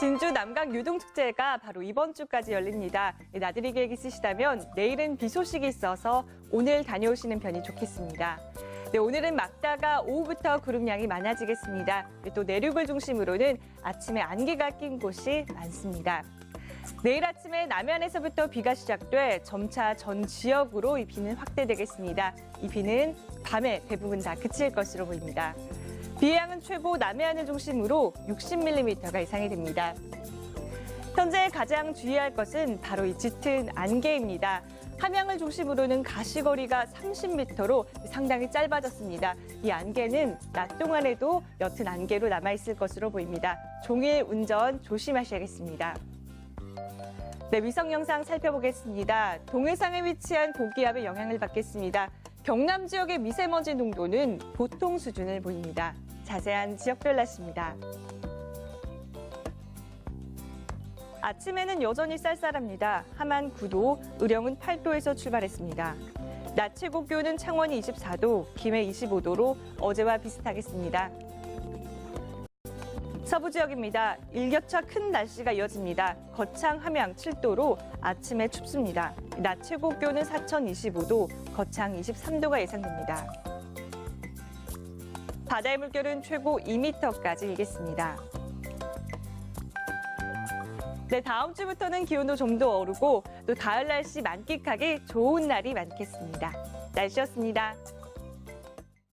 진주 남강 유동축제가 바로 이번 주까지 열립니다. 나들이 계획 있으시다면 내일은 비 소식이 있어서 오늘 다녀오시는 편이 좋겠습니다. 네, 오늘은 막다가 오후부터 구름량이 많아지겠습니다. 네, 또 내륙을 중심으로는 아침에 안개가 낀 곳이 많습니다. 내일 아침에 남해안에서부터 비가 시작돼 점차 전 지역으로 이 비는 확대되겠습니다. 이 비는 밤에 대부분 다 그칠 것으로 보입니다. 비의 양은 최고 남해안을 중심으로 60mm가 예상이 됩니다. 현재 가장 주의할 것은 바로 이 짙은 안개입니다. 함양을 중심으로는 가시거리가 30m로 상당히 짧아졌습니다. 이 안개는 낮 동안에도 옅은 안개로 남아있을 것으로 보입니다. 종일 운전 조심하셔야겠습니다. 네, 위성 영상 살펴보겠습니다. 동해상에 위치한 고기압의 영향을 받겠습니다. 경남 지역의 미세먼지 농도는 보통 수준을 보입니다. 자세한 지역별 날씨입니다. 아침에는 여전히 쌀쌀합니다. 함안 9도, 의령은 8도에서 출발했습니다. 낮 최고 기온은 창원이 24도, 김해 25도로 어제와 비슷하겠습니다. 서부 지역입니다. 일교차 큰 날씨가 이어집니다. 거창 함양 7도로 아침에 춥습니다. 낮 최고 기온은 사천 25도, 거창 23도가 예상됩니다. 바다의 물결은 최고 2m까지 일겠습니다. 네, 다음 주부터는 기온도 좀 더 오르고 또 가을 날씨 만끽하기 좋은 날이 많겠습니다. 날씨였습니다.